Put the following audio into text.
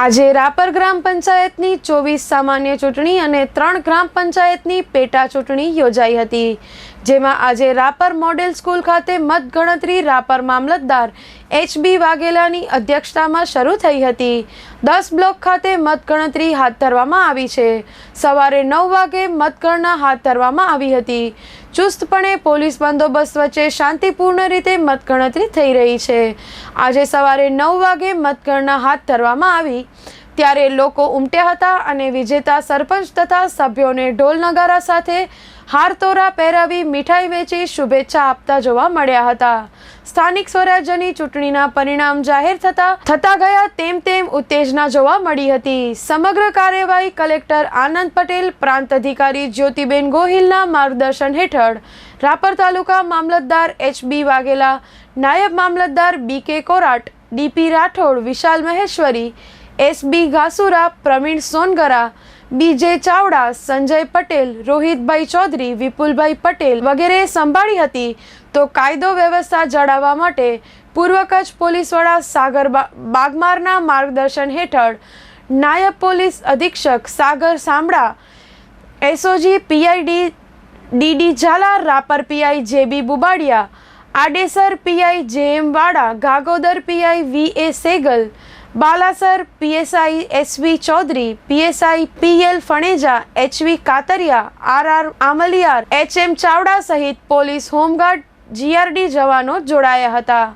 આજે રાપર ગ્રામ પંચાયતની ચોવીસ સામાન્ય ચૂંટણી અને ત્રણ ગ્રામ પંચાયતની પેટા ચૂંટણી યોજાઈ હતી, જેમાં આજે રાપર મોડેલ સ્કૂલ ખાતે મતગણતરી રાપર મામલતદાર એચ બી વાઘેલાની અધ્યક્ષતામાં શરૂ થઈ હતી. દસ બ્લોક ખાતે મતગણતરી હાથ ધરવામાં આવી છે. સવારે નવ વાગે મતગણના હાથ ધરવામાં આવી હતી. ચુસ્તપણે પોલીસ બંદોબસ્ત વચ્ચે શાંતિપૂર્ણ રીતે મતગણતરી થઈ રહી છે. આજે સવારે નવ વાગે મતગણના હાથ ધરવામાં આવી. ત્યારે લોકો ઉમટ્યા હતા અને વિજેતા સરપંચ તથા સભ્યોને ઢોલ નગારા સાથે હારતોરા પહેરાવી મીઠાઈ વેચી શુભેચ્છા આપતા જોવા મળ્યા હતા. સ્થાનિક સ્વરાજ્યની ચૂંટણીના પરિણામ જાહેર થતા થતા ગયા તેમ તેમ ઉત્તેજના જોવા મળી હતી. સમગ્ર કાર્યવાહી કલેક્ટર આનંદ પટેલ, પ્રાંત અધિકારી જ્યોતિબેન ગોહિલના માર્ગદર્શન હેઠળ. રાપર તાલુકા મામલતદાર એચ બી વાઘેલા, નાયબ mamlatdar B K Korat DP Rathod, Vishal Maheshwari S B Ghasura, Pravin Songara BJ Chavda, Sanjay Patel, રોહિતભાઈ ચૌધરી, વિપુલભાઈ પટેલ વગેરે સંભાળી હતી તો કાયદો વ્યવસ્થા જાળવવા માટે પૂર્વ કચ્છ પોલીસ વડા સાગર બાગમારના માર્ગદર્શન હેઠળ નાયબ પોલીસ અધિક્ષક Sagar Sambhala SOG PID DD Zala, Rapar PI JB Bubadiya, Adesar PI JM Vada, Gagodar PI V A Segal Balasar, PSI SV Chaudhary, PSI PL Phaneja HV Katariya, R R Amaliyar HM Chavda સહિત police home guard, GRD જવાનો જોડાયા હતા.